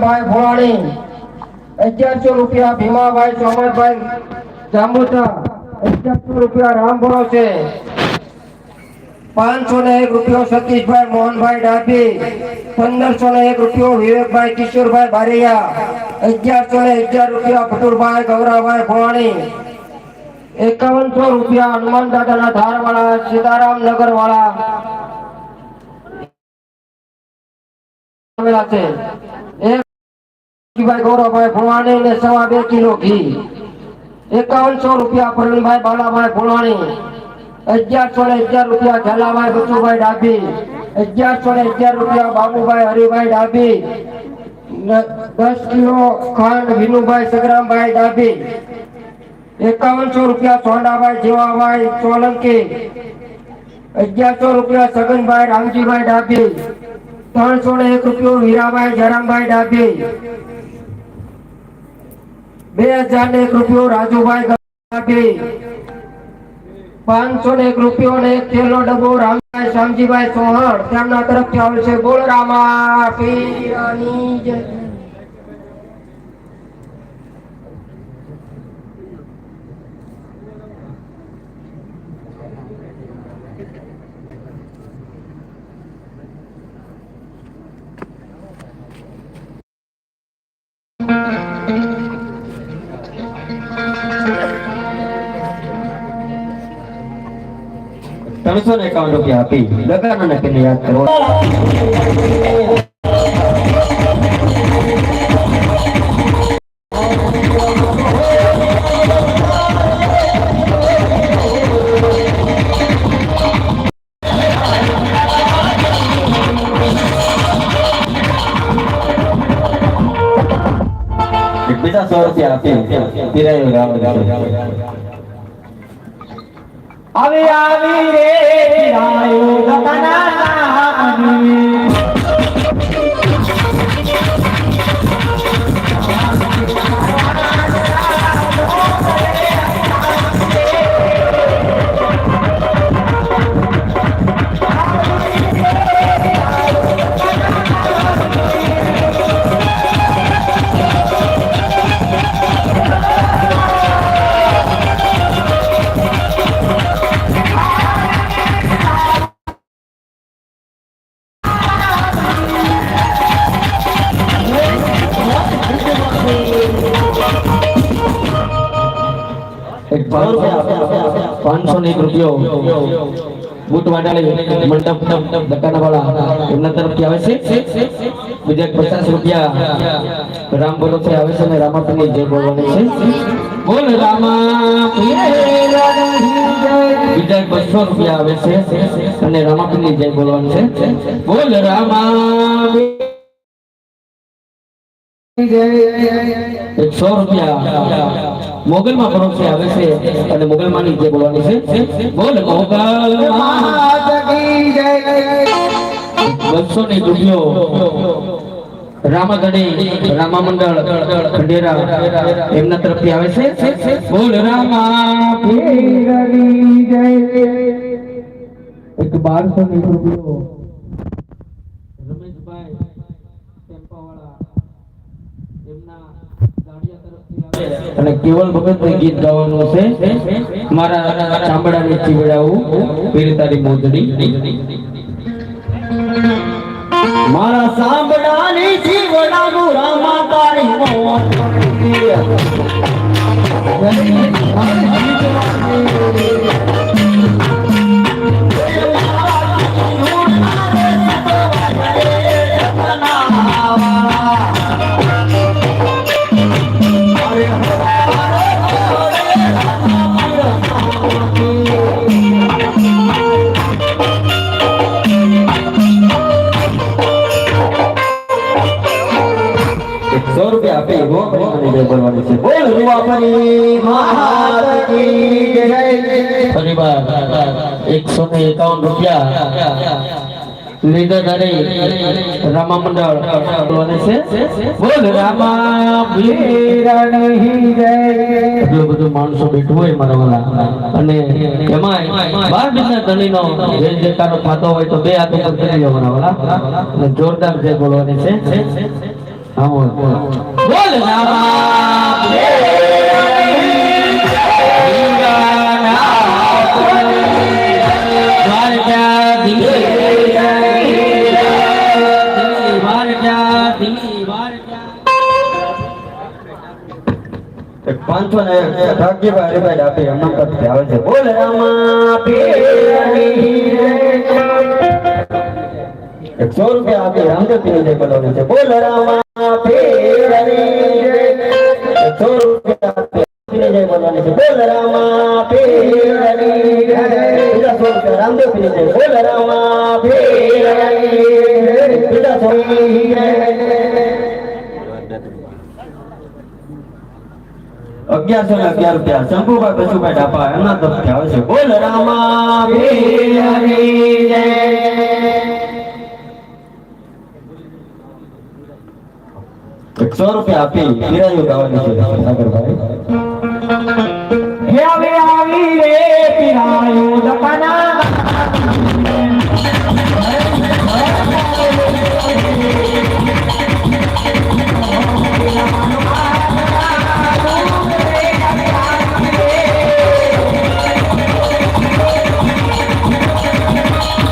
ભાઈ ભોળાણી, અગિયારસો રૂપિયા ભીમાભાઈ ચોમરભાઈ જાંબુતા અગિયારસો રૂપિયા રામ છે. પાંચસો ને એક રૂપિયો સતીશભાઈ મોહનભાઈ ડાભી, પંદરસો ને એક રૂપિયો વિવેકભાઈ કિશોરભાઈ બારૈયા, અગિયારસો ને અગિયાર રૂપિયા ફટુરભાઈ ગૌરાભાઈ ભોવાણી એકાવનસો રૂપિયા હનુમાન દાદાના ધારવાળા, સીતારામ નગર વાળા છે. એક ભાઈ ગૌરવભાઈ ભોવાણી ને સવા બે કિલો ઘી. એકાવનસો રૂપિયા પ્રવીણભાઈ બાલાભાઈ ભોવાણી અગિયારસો ને અગિયાર રૂપિયા ઝાલાભાઈ બચુભાઈ ડાભી. અગિયારસો ને અગિયાર રૂપિયા બાબુભાઈ હરિભાઈ ડાભી. દસ કિલો ખાંડ વિનુભાઈ સગરામભાઈ ડાભી. એકાવનસો રૂપિયા સોંડાભાઈ જીવાભાઈ સોલંકી. અગિયારસો રૂપિયા સગનભાઈ રામજીભાઈ ડાભી. ત્રણસો ને એક રૂપિયો વીરાભાઈ જરામભાઈ ડાભી. બે હજાર ને એક રૂપિયો રાજુભાઈ પાંચસો ને એક રૂપિયો ને એક તેલનો ડબ્બો રામભાઈ શામજીભાઈ સોહણ તેમના તરફથી આવે છે બોલ રામા ત્રણસો ને એકાવન રૂપિયા આપી. લગાનો નાખીને યાદ કરો. બીજા સો રૂપિયા આપી. પીરાયું રામ આવી આવી રે પીરાયો ગગના નાની. પાંચસો ને એક રૂપિયો બુટ વાટાળી મંડપ દકાના વાળા એમના તરફથી આવે છે. બીજા પચાસ રૂપિયા રામ બોલો છે આવે છે અને રામાપીની જય બોલવાની છે. બોલ રામા બીજા બસો રૂપિયા આવે છે અને રામાપીની જય બોલવાની છે. બોલ રામા એક સો રૂપિયા મોગલ માં પરોક્ષે આવે છે. અને મોગલમાં ની જે બોલવાની છે બોલ મોગલ. બસો ને રૂપિયો રામાગઢી રામા મંડળ ખંડેરા, એમના તરફથી આવે છે બોલ. રામા જય. એક બારસો ની એક રૂપિયો રમેશભાઈ ટેમ્પાવાળા એમના દાડિયા તરફથી આવે અને કેવલ ભગત ને ગીત ગાવાનું છે મારા ચામડાની ચીવડાવું તારી મોજડી મારા સાંભળાની જીવડાનું રામા તારી મોત. જય બોલવાની છે. બોલ રૂવાપરી મહાત કી જય. પરિવાર એકસો ને એકાવન રૂપિયા લીધા રામા મંડળ બોલવાની છે. બોલ રામા વીરણ જય. એટલું બધું માણસો બેઠું હોય મારા વાલા અને એમાં બાર બીજના ધણીનો જે જયકારો થતો હોય તો બે હાથ ઉપર કરી લેવાના વાલા અને જોરદાર જે બોલવાની છે. હા બોલ રામા પાંચસો ને ભાગ્યભાઈ હરિભાઈ આપી એમના તરફથી આવે છે બોલ રામા પીરની એકસો રૂપિયા આપી રામદેવપીની જય બોલાવવાની છે બોલ રામા પીરની એકસો રૂપિયા આપી રામદેવપીની જય બોલવાની છે બોલ રામા પીરની બીજા સો રૂપિયા રામદેવપીની જય બોલ રામા અગિયારસો ને અગિયાર રૂપિયા શંભુભાઈ બચુભાઈ ઢાપા એમના તરફથી આવે છે બોલ રામા એકસો રૂપિયા આપી પીરાયું ગાવાનું છે સાગરભાઈ આવી રે પીરાયું દપના